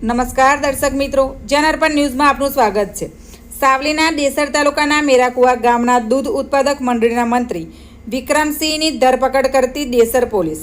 નમસ્કાર દર્શક મિત્રો જનઅર્પણ ન્યૂઝમાં આપનું સ્વાગત છે. સાવલીના દેસર તાલુકાના મેરાકુવા ગામના દૂધ ઉત્પાદક મંડળીના મંત્રી વિક્રમસિંહની ધરપકડ કરતી દેસર પોલીસ.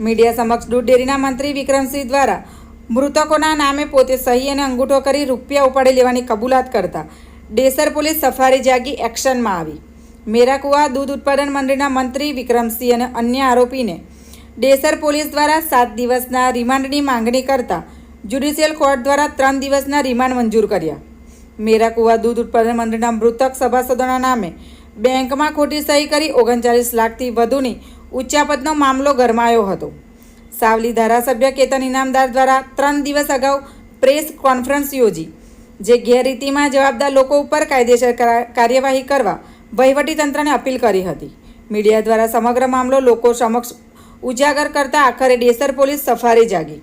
મીડિયા સમક્ષ દૂધ ડેરીના મંત્રી વિક્રમસિંહ દ્વારા મૃતકોના નામે પોતે સહી અને અંગૂઠો કરી રૂપિયા ઉપાડી લેવાની કબૂલાત કરતા ડેસર પોલીસ સફારી જાગી એક્શનમાં આવી. મેરાકુવા દૂધ ઉત્પાદન મંડળીના મંત્રી વિક્રમસિંહ અને અન્ય આરોપીને ડેસર પોલીસ દ્વારા સાત દિવસના રિમાન્ડની માંગણી કરતા જ્યુડિશિયલ કોર્ટ દ્વારા ત્રણ દિવસના રિમાન્ડ મંજૂર કર્યા. મેરાકુવા દૂધ ઉત્પાદન મંડળના મૃતક સભાસદોના નામે બેંકમાં ખોટી સહી કરી ઓગણચાલીસ લાખથી વધુની ઉચ્ચાપતનો મામલો ગરમાયો હતો. સાવલી ધારાસભ્ય કેતન ઇનામદાર દ્વારા ત્રણ દિવસ અગાઉ પ્રેસ કોન્ફરન્સ યોજી, જે ગેરરીતિમાં જવાબદાર લોકો ઉપર કાયદેસર કાર્યવાહી કરવા વહીવટીતંત્રને અપીલ કરી હતી. મીડિયા દ્વારા સમગ્ર મામલો લોકો સમક્ષ ઉજાગર કરતા આખરે ડેસર પોલીસ સફારી જાગી.